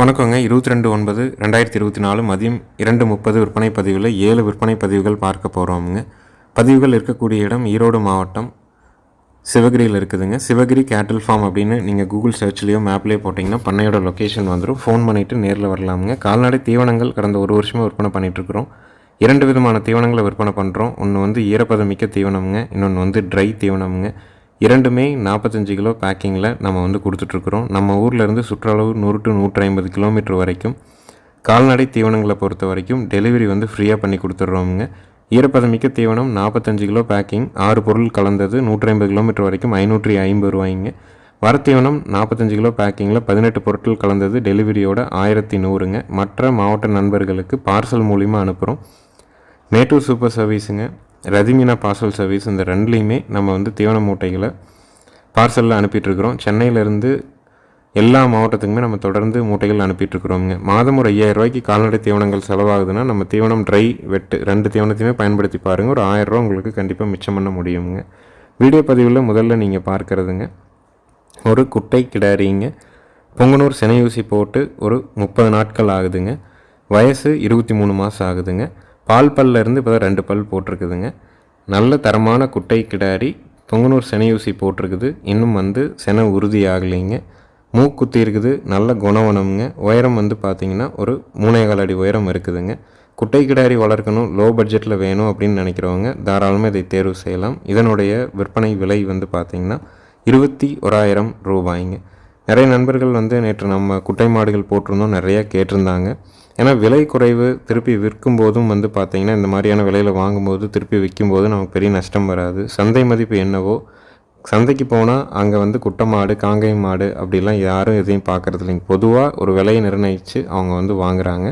வணக்கங்க. இருபத்தி ரெண்டு ஒன்பது ரெண்டாயிரத்தி இருபத்தி நாலு மதியம் இரண்டு முப்பது விற்பனை பதிவில் ஏழு விற்பனை பதிவுகள் பார்க்க போகிறோமுங்க பதிவுகள் இருக்கக்கூடிய இடம் ஈரோடு மாவட்டம் சிவகிரியில் இருக்குதுங்க. சிவகிரி கேட்டில் ஃபார்ம் அப்படின்னு நீங்கள் கூகுள் சர்ச்லேயோ மேப்லேயோ போட்டிங்கன்னா பண்ணையோட லொக்கேஷன் வந்துடும் ஃபோன் பண்ணிவிட்டு நேரில் வரலாமுங்க. கால்நடை தீவனங்கள் கடந்த ஒரு வருஷமாக விற்பனை பண்ணிகிட்ருக்குறோம் இரண்டு விதமான தீவனங்களை விற்பனை பண்ணுறோம் ஒன்று வந்து ஈரப்பதமிக்க தீவனமுங்க. இன்னொன்று வந்து ட்ரை தீவனமுங்க. இரண்டுமே நாற்பத்தஞ்சு கிலோ பேக்கிங்கில் நம்ம வந்து கொடுத்துட்ருக்குறோம். நம்ம ஊர்லேருந்து சுற்றளவு நூறு டு நூற்றி ஐம்பது கிலோமீட்டர் வரைக்கும் கால்நடை தீவனங்களை பொறுத்த வரைக்கும் டெலிவரி வந்து ஃப்ரீயாக பண்ணி கொடுத்துட்றோமுங்க. ஈரப்பதமிக்க தீவனம் நாற்பத்தஞ்சு கிலோ பேக்கிங் ஆறு பொருள் கலந்தது நூற்றி ஐம்பது கிலோமீட்டர் வரைக்கும் ஐநூற்றி ஐம்பது ரூபாய்ங்க. வரத்தீவனம் நாற்பத்தஞ்சு கிலோ பேக்கிங்கில் பதினெட்டு பொருட்கள் கலந்தது டெலிவரியோட ஆயிரத்தி நூறுங்க. மற்ற மாவட்ட நண்பர்களுக்கு பார்சல் மூலிமா அனுப்புகிறோம் மேட்டூர் சூப்பர் சர்வீஸுங்க ரதிமீனா பார்சல் சர்வீஸ் இந்த ரெண்டுலேயுமே நம்ம வந்து தீவன மூட்டைகளை பார்சலில் அனுப்பிட்டுருக்குறோம். சென்னையிலேருந்து எல்லா மாவட்டத்துக்குமே நம்ம தொடர்ந்து மூட்டைகள் அனுப்பிட்டுருக்குறோங்க மாதம் ஒரு ஐயாயிரம் ரூபாய்க்கு கால்நடை தீவனங்கள் செலவாகுதுன்னா நம்ம தீவனம் ட்ரை வெட்டு ரெண்டு தீவனத்தையுமே பயன்படுத்தி பாருங்கள் ஒரு ஆயிரரூவா உங்களுக்கு கண்டிப்பாக மிச்சம் பண்ண முடியுங்க. வீடியோ பதிவில் முதல்ல நீங்கள் பார்க்குறதுங்க. ஒரு குட்டை கிடாரிங்க. பொங்கனூர் செனையூசி போட்டு ஒரு முப்பது நாட்கள் ஆகுதுங்க. வயசு இருபத்தி மூணு மாதம் ஆகுதுங்க. பால் பல்ல இருந்து இப்போ தான் ரெண்டு பல் போட்டிருக்குதுங்க. நல்ல தரமான குட்டை கிடாரி பொங்கனூர் செனையூசி போட்டிருக்குது. இன்னும் வந்து செனை உறுதி ஆகலைங்க. மூக்குத்தி இருக்குது நல்ல குணவனம்ங்க. உயரம் வந்து பார்த்திங்கன்னா ஒரு மூணேகால் அடி உயரம் இருக்குதுங்க. குட்டை கிடாரி வளர்க்கணும் லோ பட்ஜெட்டில் வேணும் அப்படின்னு நினைக்கிறவங்க தாராளமாக இதை தேர்வு செய்யலாம். இதனுடைய விற்பனை விலை வந்து பார்த்திங்கன்னா இருபத்தி ஓராயிரம் ரூபாய்ங்க. நிறைய நண்பர்கள் வந்து நேற்று நம்ம குட்டை மாடுகள் போட்டிருந்தோம் நிறைய கேட்டிருந்தாங்க. ஏன்னா விலை குறைவு திருப்பி விற்கும் போதும் வந்து பார்த்திங்கன்னா இந்த மாதிரியான விலையில் வாங்கும்போது திருப்பி விற்கும்போது நமக்கு பெரிய நஷ்டம் வராது. சந்தை மதிப்பு என்னவோ சந்தைக்கு போனால் அங்கே வந்து குட்டை மாடு காங்கை மாடு அப்படிலாம் யாரும் எதையும் பார்க்குறது இல்லைங்க. பொதுவாக ஒரு விலையை நிர்ணயித்து அவங்க வந்து வாங்குறாங்க.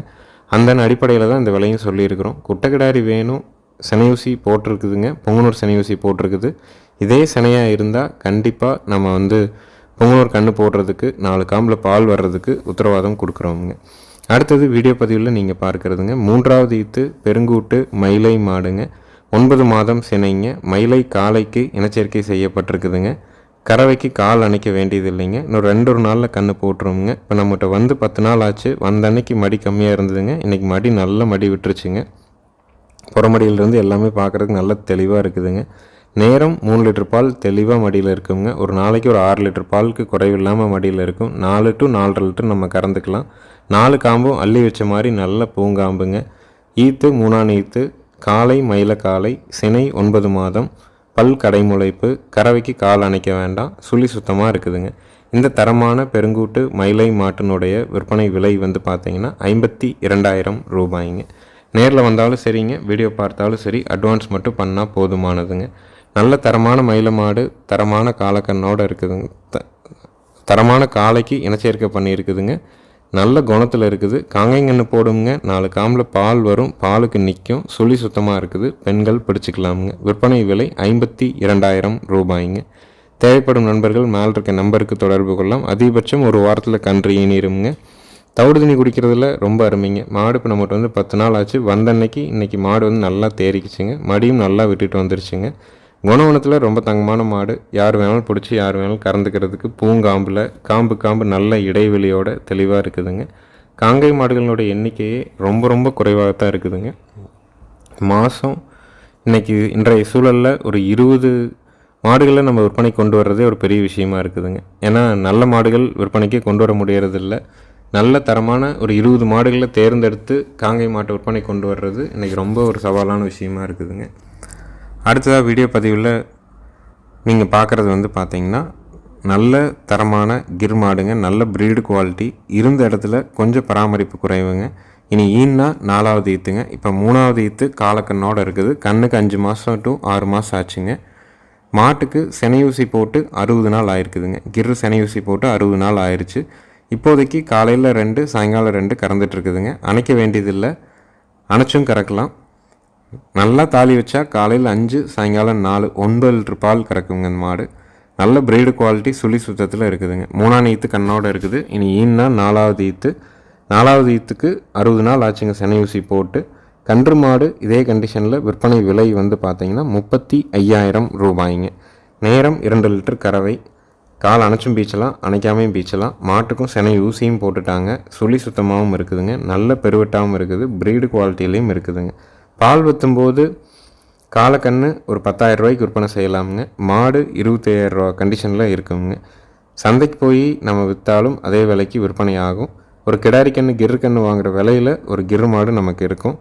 அந்த அடிப்படையில் தான் இந்த விலையும் சொல்லியிருக்கிறோம். குட்டைக்கிடாரி வேணும் செனையூசி போட்டிருக்குதுங்க. பொங்கனூர் செனையூசி போட்டிருக்குது. இதே சினையாக இருந்தால் கண்டிப்பாக நம்ம வந்து பொங்கனூர் கன்று போடுறதுக்கு நாலு காம்பில் பால் வர்றதுக்கு உத்தரவாதம் கொடுக்குறோமுங்க அடுத்தது வீடியோ பதிவில் நீங்கள் பார்க்குறதுங்க. மூன்றாவது ஈத்து பெருங்கூட்டு மயிலை மாடுங்க. ஒன்பது மாதம் சினைங்க. மயிலை காலைக்கு இனச்சேர்க்கை செய்யப்பட்டிருக்குதுங்க. கறவைக்கு கால் அணைக்க வேண்டியது இல்லைங்க இன்னும் ரெண்டு ஒரு நாளில் கன்று போட்டுருவோங்க இப்போ நம்மகிட்ட வந்து பத்து நாள் ஆச்சு. வந்த அன்னைக்கு மடி கம்மியாக இருந்ததுங்க. இன்றைக்கி மடி நல்ல மடி விட்டுருச்சுங்க. புறமடியிலேருந்து எல்லாமே பார்க்குறதுக்கு நல்ல தெளிவாக இருக்குதுங்க. நேரம் மூணு லிட்டர் பால் தெளிவாக மடியில் இருக்குங்க. ஒரு நாளைக்கு ஒரு ஆறு லிட்டர் பாலுக்கு குறைவில்லாமல் மடியில் இருக்கும். நாலு டு நாலரை லிட்டர் நம்ம கறந்துக்கலாம். நாலு காம்பும் அள்ளி வச்ச மாதிரி நல்ல பூங்காம்புங்க. ஈத்து மூணாம் ஈத்து காலை மயில காலை சினை ஒன்பது மாதம் பல் கடைமுளைப்பு கறவைக்கு கால் அணைக்க வேண்டாம். சுழி சுத்தமாக இருக்குதுங்க. இந்த தரமான பெருங்கூட்டு மயிலை மாட்டினுடைய விற்பனை விலை வந்து பார்த்தீங்கன்னா ஐம்பத்தி இரண்டாயிரம் ரூபாய்ங்க. நேரில் வந்தாலும் சரிங்க. வீடியோ பார்த்தாலும் சரி. அட்வான்ஸ் மட்டும் பண்ணால் போதுமானதுங்க. நல்ல தரமான மயில மாடு தரமான காலக்கண்ணோடு இருக்குதுங்க. த தரமான காலைக்கு இனச்சேர்க்கை பண்ணியிருக்குதுங்க. நல்ல குணத்தில் இருக்குது. காங்கைங்கன்று போடுங்க. நாலு காம்பில் பால் வரும். பாலுக்கு நிற்கும் சுழி சுத்தமாக இருக்குது. பெண்கள் பிடிச்சிக்கலாமுங்க. விற்பனை விலை ஐம்பத்தி இரண்டாயிரம் ரூபாய்ங்க. தேவைப்படும் நண்பர்கள் மேல் இருக்க நம்பருக்கு தொடர்பு கொள்ளலாம். அதிகபட்சம் ஒரு வாரத்தில் கன்று ஈனிருங்க தவிடு தண்ணி குடிக்கிறதுல ரொம்ப அருமைங்க. மாடு இப்போ நம்மகிட்ட வந்து பத்து நாள் ஆச்சு. வந்த அன்னைக்கு இன்றைக்கி மாடு வந்து நல்லா தேறிக்குச்சுங்க. மடியும் நல்லா விட்டுட்டு வந்துருச்சுங்க. குணவனத்தில் ரொம்ப தங்கமான மாடு. யார் வேணாலும் பிடிச்சி யார் வேணாலும் கறந்துக்கிறதுக்கு பூங்காம்பில் காம்பு காம்பு நல்ல இடைவெளியோட தெளிவாக இருக்குதுங்க. காங்கை மாடுகளோட எண்ணிக்கையே ரொம்ப ரொம்ப குறைவாக தான் இருக்குதுங்க. மாதம் இன்றைக்கி இன்றைய சூழலில் ஒரு இருபது மாடுகளை நம்ம விற்பனை கொண்டு வர்றதே ஒரு பெரிய விஷயமா இருக்குதுங்க. ஏன்னா நல்ல மாடுகள் விற்பனைக்கு கொண்டு வர முடியறதில்ல. நல்ல தரமான ஒரு இருபது மாடுகளை தேர்ந்தெடுத்து காங்கை மாட்டை விற்பனை கொண்டு வர்றது இன்றைக்கி ரொம்ப ஒரு சவாலான விஷயமா இருக்குதுங்க. அடுத்ததாக வீடியோ பதிவில் நீங்கள் பார்க்குறது வந்து பார்த்தீங்கன்னா நல்ல தரமான கிர் மாடுங்க நல்ல ப்ரீடு குவாலிட்டி இருந்த இடத்துல கொஞ்சம் பராமரிப்பு குறைவுங்க. இனி ஈன்னா நாலாவது ஈத்துங்க. இப்போ மூணாவது ஈத்து காலக்கண்ணோடு இருக்குது. கண்ணுக்கு அஞ்சு மாதம் டு ஆறு மாதம் ஆச்சுங்க. மாட்டுக்கு செனையூசி போட்டு அறுபது நாள் ஆயிருக்குதுங்க. கிர் செனையூசி போட்டு அறுபது நாள் ஆயிடுச்சு இப்போதைக்கு காலையில் ரெண்டு சாயங்காலம் ரெண்டு கறந்துட்டுருக்குதுங்க அணைக்க வேண்டியதில்லை. அணைச்சும் கறக்கலாம். நல்லா தாலி வச்சா காலையில் அஞ்சு சாயங்காலம் நாலு ஒன்பது லிட்டர் பால் கறக்குங்க இந்த மாடு. நல்ல பிரீடு குவாலிட்டி சுழி சுத்தத்தில் இருக்குதுங்க. மூணாம் ஈத்து கண்ணோடு இருக்குது. இனி ஈன்னா நாலாவது ஈத்து. நாலாவது ஈத்துக்கு அறுபது நாள் ஆச்சுங்க செனை ஊசி போட்டு. கன்று மாடு இதே கண்டிஷனில் விற்பனை விலை வந்து பார்த்திங்கன்னா முப்பத்தி ஐயாயிரம் ரூபாய்ங்க. நேரம் இரண்டு லிட்டர் கறவை. கால் அணைச்சும் பீச்சலாம் அணைக்காமையும் பீச்சலாம். மாட்டுக்கும் செனை ஊசியும் போட்டுட்டாங்க. சுழி சுத்தமாகவும் இருக்குதுங்க. நல்ல பெருவெட்டாகவும் இருக்குது. ப்ரீடு குவாலிட்டிலையும் இருக்குதுங்க. பால் ஊற்றும்போது காலக்கன்று ஒரு பத்தாயிரம் ரூபாய்க்கு விற்பனை செய்யலாமுங்க. மாடு இருபத்தையாயிரம் ரூபா கண்டிஷனில் இருக்குங்க. சந்தைக்கு போய் நம்ம விற்றாலும் அதே விலைக்கு விற்பனை ஆகும். ஒரு கிடாரி கன்று கிரு கன்று விலையில் ஒரு கிரு மாடு நமக்கு இருக்கும்.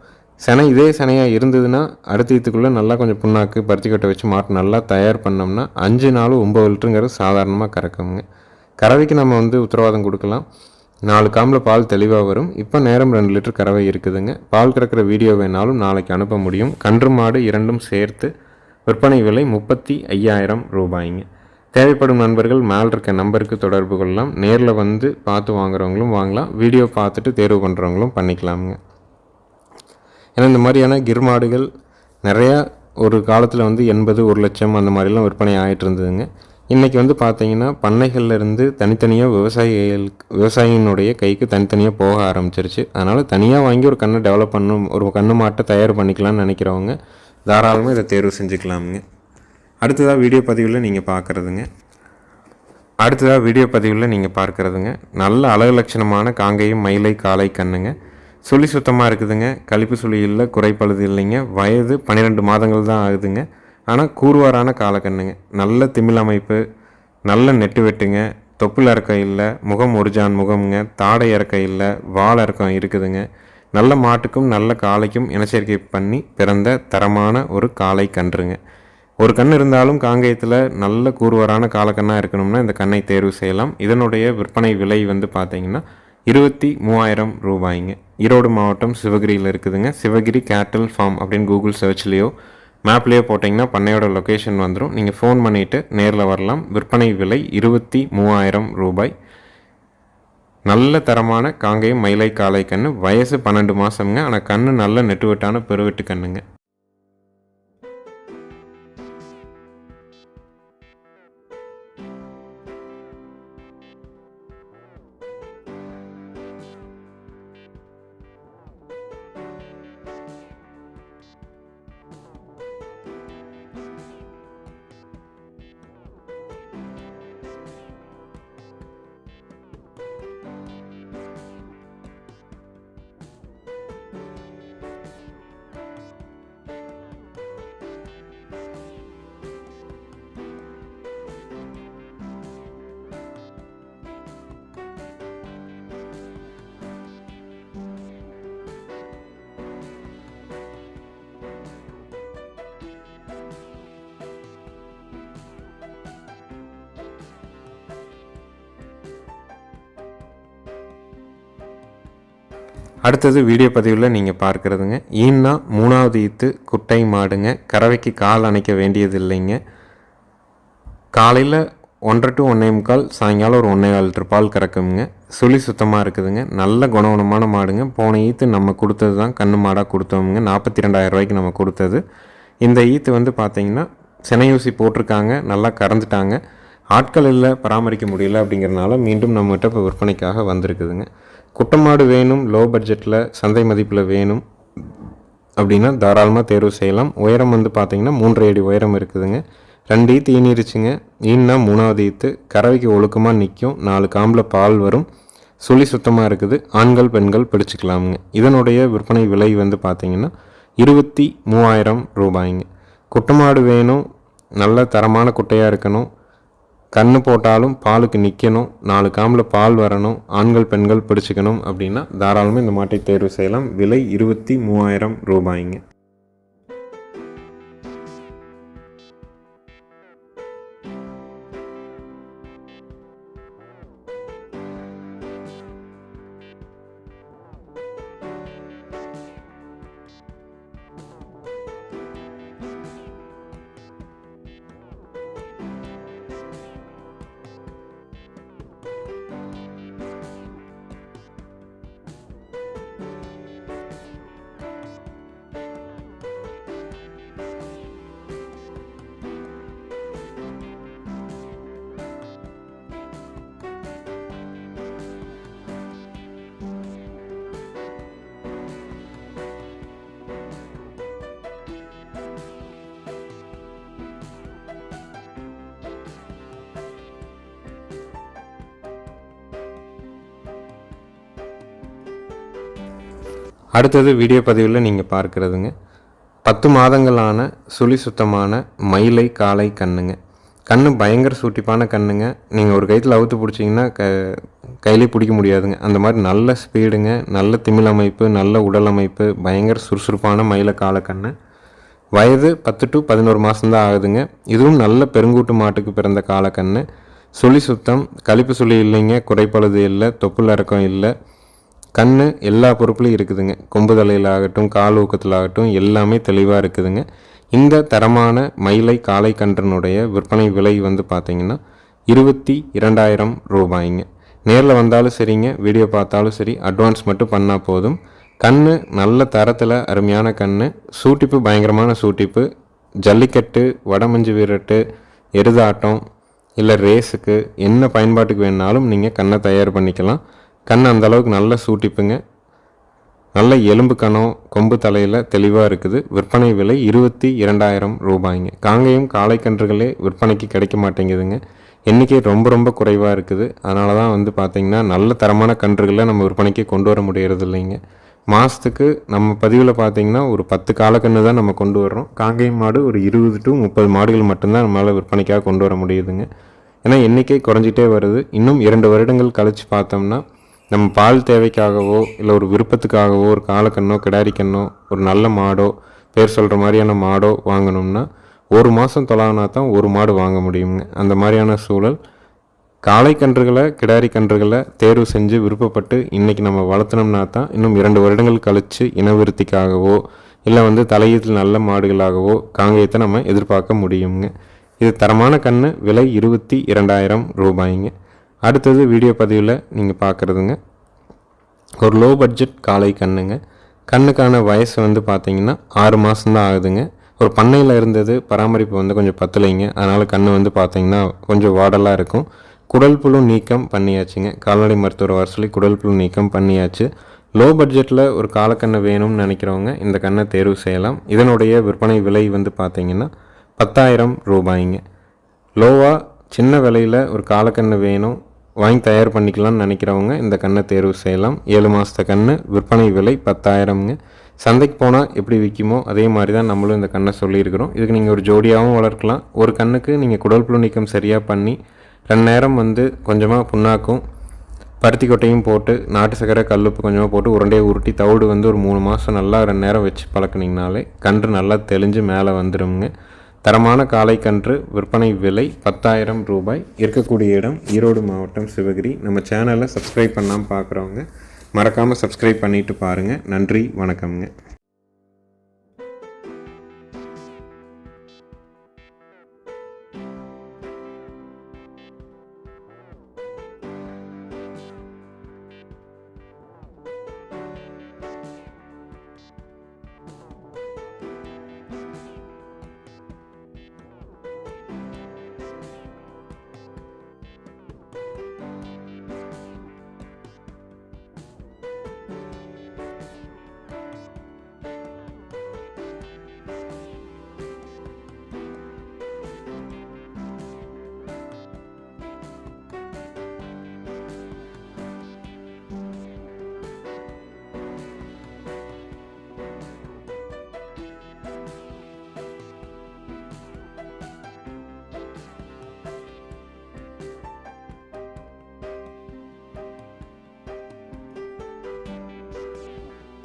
செனை இதே செனையாக இருந்ததுன்னா அடுத்த இதுக்குள்ளே நல்லா கொஞ்சம் புண்ணாக்கு பருத்தி கட்டை வச்சு மாட்டு நல்லா தயார் பண்ணோம்னா அஞ்சு நாள் ஒம்பது லிட்டருங்கிறது சாதாரணமாக கறக்குங்க. கறவைக்கு நம்ம வந்து உத்தரவாதம் கொடுக்கலாம். நாலு காம்பில் பால் தெளிவாக வரும். இப்போ நேரம் ரெண்டு லிட்டர் கறவை இருக்குதுங்க. பால் கறக்கிற வீடியோ வேணாலும் நாளைக்கு அனுப்ப முடியும். கன்று மாடு இரண்டும் சேர்த்து விற்பனை விலை முப்பத்தி ஐயாயிரம் ரூபாய்ங்க. தேவைப்படும் நண்பர்கள் மேல் இருக்க நம்பருக்கு தொடர்பு கொள்ளலாம். நேரில் வந்து பார்த்து வாங்குறவங்களும் வாங்கலாம். வீடியோ பார்த்துட்டு தேர்வு பண்ணுறவங்களும் பண்ணிக்கலாமுங்க. ஏன்னா இந்த மாதிரியான கிர் மாடுகள் நிறையா ஒரு காலத்தில் வந்து எண்பது ஒரு லட்சம் அந்த மாதிரிலாம் விற்பனை ஆகிட்டு இருந்ததுங்க. இன்றைக்கி வந்து பார்த்தீங்கன்னா பண்ணைகள்லேருந்து தனித்தனியாக விவசாயிகளுக்கு விவசாயினுடைய கைக்கு தனித்தனியாக போக ஆரம்பிச்சிருச்சு. அதனால் தனியாக வாங்கி ஒரு கண்ணை டெவலப் பண்ணும் ஒரு கண்ணு மாட்டை தயார் பண்ணிக்கலாம்னு நினைக்கிறவங்க தாராளமாக இதை தேர்வு செஞ்சுக்கலாமுங்க. அடுத்ததாக வீடியோ பதிவில் நீங்கள் பார்க்குறதுங்க அடுத்ததாக வீடியோ பதிவில் நீங்கள் பார்க்குறதுங்க. நல்ல அழகு லட்சணமான காங்கையும் மயிலை காலை கண்ணுங்க. சுழி சுத்தமாக இருக்குதுங்க. கழிப்பு சுழி இல்லை குறைப்பழுது இல்லைங்க. வயது பன்னிரெண்டு மாதங்கள் தான் ஆகுதுங்க. ஆனால் கூறுவாரான காலக்கண்ணுங்க நல்ல திமிழ் அமைப்பு நல்ல நெட்டு வெட்டுங்க தொப்புள் இறக்கம் இல்லை முகம் ஒருஜான் முகம்ங்க தாடை இறக்கம் இல்லை வால் இறக்கம் இருக்குதுங்க. நல்ல மாட்டுக்கும் நல்ல காளைக்கும் இனச்சேர்க்கை பண்ணி பிறந்த தரமான ஒரு காளை கன்றுங்க. ஒரு கண் இருந்தாலும் காங்கேயத்தில் நல்ல கூறுவரான காலக்கண்ணாக இருக்கணும்னா இந்த கண்ணை தேர்வு செய்யலாம். இதனுடைய விற்பனை விலை வந்து பார்த்தீங்கன்னா இருபத்தி மூவாயிரம் ரூபாய்ங்க. ஈரோடு மாவட்டம் சிவகிரியில் இருக்குதுங்க. சிவகிரி கேட்டல் ஃபார்ம் அப்படின்னு கூகுள் சர்ச்லேயோ மேப்லேயே போட்டிங்கன்னா பண்ணையோட லொக்கேஷன் வந்துடும் நீங்கள் ஃபோன் பண்ணிவிட்டு நேரில் வரலாம். விற்பனை விலை இருபத்தி மூவாயிரம் ரூபாய். நல்ல தரமான காங்கேயம் மயிலை காளை கன்று வயசு பன்னெண்டு மாதம்ங்க ஆனால் கன்று நல்ல நெட்டுவெட்டான பெருவெட்டு கண்ணுங்க அடுத்தது வீடியோ பதிவில் நீங்கள் பார்க்குறதுங்க. ஈன்னா மூணாவது ஈத்து குட்டை மாடுங்க. கறவைக்கு கால் அணைக்க வேண்டியது இல்லைங்க காலையில் ஒன்றரை டு ஒன்றே முக்கால் சாயங்காலம் ஒரு ஒன்றே கால் லிட்டர் பால் கறக்குங்க. சுழி சுத்தமாக இருக்குதுங்க. நல்ல குணகுணமான மாடுங்க. போன ஈத்து நம்ம கொடுத்தது தான் கண்ணு மாடாக கொடுத்தோமுங்க. நாற்பத்தி ரெண்டாயிரம் ரூபாய்க்கு நம்ம கொடுத்தது. இந்த ஈத்து வந்து பார்த்திங்கன்னா சினையூசி போட்டிருக்காங்க. நல்லா கறந்துட்டாங்க. ஆட்கள் இல்லை பராமரிக்க முடியல அப்படிங்கிறனால மீண்டும் நம்மகிட்ட இப்போ விற்பனைக்காக வந்திருக்குதுங்க. குட்டமாடு வேணும் லோ பட்ஜெட்டில் சந்தை மதிப்பில் வேணும் அப்படின்னா தாராளமாக தேர்வு செய்யலாம். உயரம் வந்து பார்த்திங்கன்னா மூன்றரை அடி உயரம் இருக்குதுங்க. ரெண்டு ஈத்து ஈனிருச்சுங்க. ஈன்னா மூணாவது ஈத்து. கறவைக்கு ஒழுக்கமாக நிற்கும் நாலு காம்பில் பால் வரும். சுழி சுத்தமாக இருக்குது. ஆண்கள் பெண்கள் பிடிச்சிக்கலாமுங்க. இதனுடைய விற்பனை விலை வந்து பார்த்திங்கன்னா இருபத்தி மூவாயிரம் ரூபாய்ங்க. குட்டமாடு வேணும். நல்ல தரமான குட்டையாக இருக்கணும். கண்ணு போட்டாலும் பாலுக்கு நிற்கணும் நாலு காம்பில் பால் வரணும் ஆண்கள் பெண்கள் பிடிச்சிக்கணும் அப்படின்னா தாராளமாக இந்த மாட்டை தேர்வு செய்யலாம். விலை இருபத்தி மூவாயிரம் ரூபாய்ங்க. அடுத்தது வீடியோ பதிவில் நீங்கள் பார்க்குறதுங்க. பத்து மாதங்களான சுழி சுத்தமான மயிலை காலை கண்ணுங்க. கண்ணு பயங்கர சூட்டிப்பான கண்ணுங்க. நீங்கள் ஒரு கைத்தில் அவுத்து பிடிச்சிங்கன்னா க கையிலே பிடிக்க முடியாதுங்க. அந்த மாதிரி நல்ல ஸ்பீடுங்க நல்ல திமிழ் அமைப்பு நல்ல உடல் அமைப்பு பயங்கர சுறுசுறுப்பான மயில காளை கண்ணு. வயது பத்து டு பதினோரு மாதம்தான் ஆகுதுங்க. இதுவும் நல்ல பெருங்கூட்டு மாட்டுக்கு பிறந்த காலக்கண்ணு சுழி சுத்தம் கழிப்பு சுழி இல்லைங்க குறைப்பழுது இல்லை தொப்புள் இறக்கம் இல்லை. கண் எல்லா பொறுப்புலையும் இருக்குதுங்க. கொம்பு தலையில் ஆகட்டும் கால் ஊக்கத்தில் ஆகட்டும் எல்லாமே தெளிவாக இருக்குதுங்க. இந்த தரமான மயிலை காலை கன்றனுடைய விற்பனை விலை வந்து பார்த்திங்கன்னா இருபத்தி இரண்டாயிரம் ரூபாய்ங்க. நேரில் வந்தாலும் சரிங்க வீடியோ பார்த்தாலும் சரி அட்வான்ஸ் மட்டும் பண்ணால் போதும். கண் நல்ல தரத்தில் அருமையான கண் சூட்டிப்பு பயங்கரமான சூட்டிப்பு. ஜல்லிக்கட்டு வடமஞ்சு வீரட்டு எருதாட்டம் இல்லை ரேஸுக்கு என்ன பயன்பாட்டுக்கு வேணாலும் நீங்கள் கண்ணை தயார் பண்ணிக்கலாம். கண் அந்தளவுக்கு நல்லா சூட்டிப்புங்க. நல்ல எலும்பு கணம் கொம்பு தலையில் தெளிவாக இருக்குது. விற்பனை விலை இருபத்தி இரண்டாயிரம் ரூபாய்ங்க. காங்கேயம் காளைக்கன்றுகளே விற்பனைக்கு கிடைக்க மாட்டேங்குதுங்க. எண்ணிக்கை ரொம்ப ரொம்ப குறைவாக இருக்குது. அதனால தான் வந்து பார்த்திங்கன்னா நல்ல தரமான கன்றுகளை நம்ம விற்பனைக்கு கொண்டு வர முடியறது இல்லைங்க. மாதத்துக்கு நம்ம பதிவில் பார்த்திங்கன்னா ஒரு பத்து காலக்கன்று தான் நம்ம கொண்டு வர்றோம். காங்கேயம் மாடு ஒரு இருபது டு முப்பது மாடுகள் மட்டும்தான் நம்மளால் விற்பனைக்காக கொண்டு வர முடியுதுங்க. ஏன்னா எண்ணிக்கை குறைஞ்சிட்டே வருது. இன்னும் இரண்டு வருடங்கள் கழித்து பார்த்தோம்னா நம்ம பால் தேவைக்காகவோ இல்லை ஒரு விருப்பத்துக்காகவோ ஒரு காலக்கண்ணோ கிடாரிக்கண்ணோ ஒரு நல்ல மாடோ பேர் சொல்கிற மாதிரியான மாடோ வாங்கணும்னா ஒரு மாதம் தொலாவினா தான் ஒரு மாடு வாங்க முடியுங்க அந்த மாதிரியான சூழல். காளை கன்றுகளை கிடாரி கன்றுகளை தேர்வு செஞ்சு விருப்பப்பட்டு இன்றைக்கி நம்ம வளர்த்தனோம்னா தான் இன்னும் இரண்டு வருடங்கள் கழித்து இனவிருத்திக்காகவோ இல்லை வந்து தலையீட்டில் நல்ல மாடுகளாகவோ காங்கேயத்தை நம்ம எதிர்பார்க்க முடியுங்க இது தரமான கன்று விலை இருபத்தி இரண்டாயிரம் ரூபாய்ங்க. அடுத்தது வீடியோ பதிவில் நீங்கள் பார்க்குறதுங்க ஒரு லோ பட்ஜெட் காலை கண்ணுங்க. கண்ணுக்கான வயசு வந்து பார்த்தீங்கன்னா ஆறு மாதம்தான் ஆகுதுங்க. ஒரு பண்ணையில் இருந்தது பராமரிப்பு வந்து கொஞ்சம் பத்தலைங்க. அதனால் கண் வந்து பார்த்தீங்கன்னா கொஞ்சம் வாடலாக இருக்கும். குடல் புழு நீக்கம் பண்ணியாச்சுங்க. கால்நடை மருத்துவர் வர சொல்லி குடல் புழு நீக்கம் பண்ணியாச்சு. லோ பட்ஜெட்டில் ஒரு காலக்கண்ணை வேணும்னு நினைக்கிறவங்க இந்த கண்ணை தேர்வு செய்யலாம். இதனுடைய விற்பனை விலை வந்து பார்த்திங்கன்னா பத்தாயிரம் ரூபாய்ங்க. லோவாக சின்ன விலையில் ஒரு காலக்கண்ணு வேணும். வாங்கி தயார் பண்ணிக்கலாம்னு நினைக்கிறவங்க இந்த கண்ணை தேர்வு செய்யலாம். ஏழு மாதத்த கன்று விற்பனை விலை பத்தாயிரம்ங்க. சந்தைக்கு போனால் எப்படி விற்குமோ அதே மாதிரி தான் நம்மளும் இந்த கண்ணை சொல்லியிருக்கிறோம். இதுக்கு நீங்கள் ஒரு ஜோடியாகவும் வளர்க்கலாம். ஒரு கண்ணுக்கு நீங்கள் குடல் புழு நீக்கம் சரியாக பண்ணி ரெண்டு நேரம் வந்து கொஞ்சமாக புண்ணாக்கும் பருத்தி கொட்டையும் போட்டு நாட்டு சக்கரை கல்லுப்பு கொஞ்சமாக போட்டு உருண்டையை உருட்டி தவிடு வந்து ஒரு மூணு மாதம் நல்லா ரெண்டு நேரம் வச்சு பழக்கினீங்கனாலே கன்று நல்லா தெளிஞ்சு மேலே வந்துடுங்க தரமான காலைக்கன்று விற்பனை விலை பத்தாயிரம் ரூபாய். இருக்கக்கூடிய இடம் ஈரோடு மாவட்டம் சிவகிரி. நம்ம சேனலை சப்ஸ்கிரைப் பண்ணாமல் பார்க்குறவங்க மறக்காமல் சப்ஸ்கிரைப் பண்ணிவிட்டு பாருங்கள் நன்றி வணக்கம்ங்க.